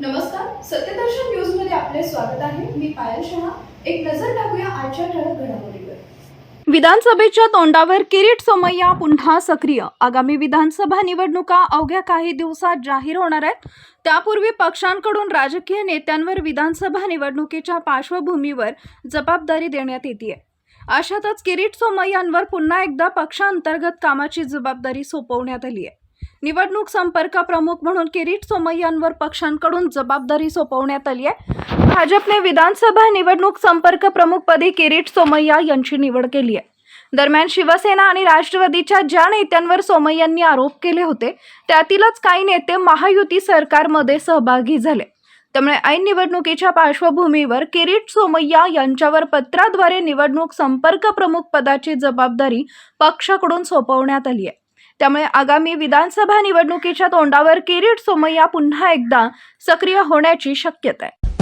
नमस्कार सत्यदर्शन न्यूजमध्ये आपले स्वागत आहे. मी पायल शहा. एक नजर टाकूया आजच्या ठळक घडामोडीवर. विधानसभेच्या तोंडावर किरीट सोमय्या पुन्हा सक्रिय. आगामी विधानसभा निवडणुका अवघ्या काही दिवसात जाहीर होणार आहेत. त्यापूर्वी पक्षांकडून राजकीय नेत्यांवर विधानसभा निवडणुकीच्या पार्श्वभूमीवर जबाबदारी देण्यात येते अशातच किरीट सोमय्यांवर पुन्हा एकदा पक्षांतर्गत कामाची जबाबदारी सोपवण्यात आली आहे निवडणूक संपर्क प्रमुख म्हणून किरीट सोमय्यांवर पक्षांकडून जबाबदारी सोपवण्यात आली आहे. भाजपने विधानसभा निवडणूक संपर्क प्रमुख पदी किरीट सोमय्या यांची निवड केली आहे. दरम्यान शिवसेना आणि राष्ट्रवादीच्या ज्या नेत्यांवर सोमय्यांनी आरोप केले होते त्यातीलच काही नेते महायुती सरकारमध्ये सहभागी झाले. त्यामुळे ऐन निवडणुकीच्या पार्श्वभूमीवर किरीट सोमय्या यांच्यावर पत्राद्वारे निवडणूक संपर्क प्रमुख पदाची जबाबदारी पक्षाकडून सोपवण्यात आली आहे. त्यामुळे आगामी विधानसभा निवडणुकीच्या तोंडावर किरीट सोमय्या पुन्हा एकदा सक्रिय होण्याची शक्यता आहे.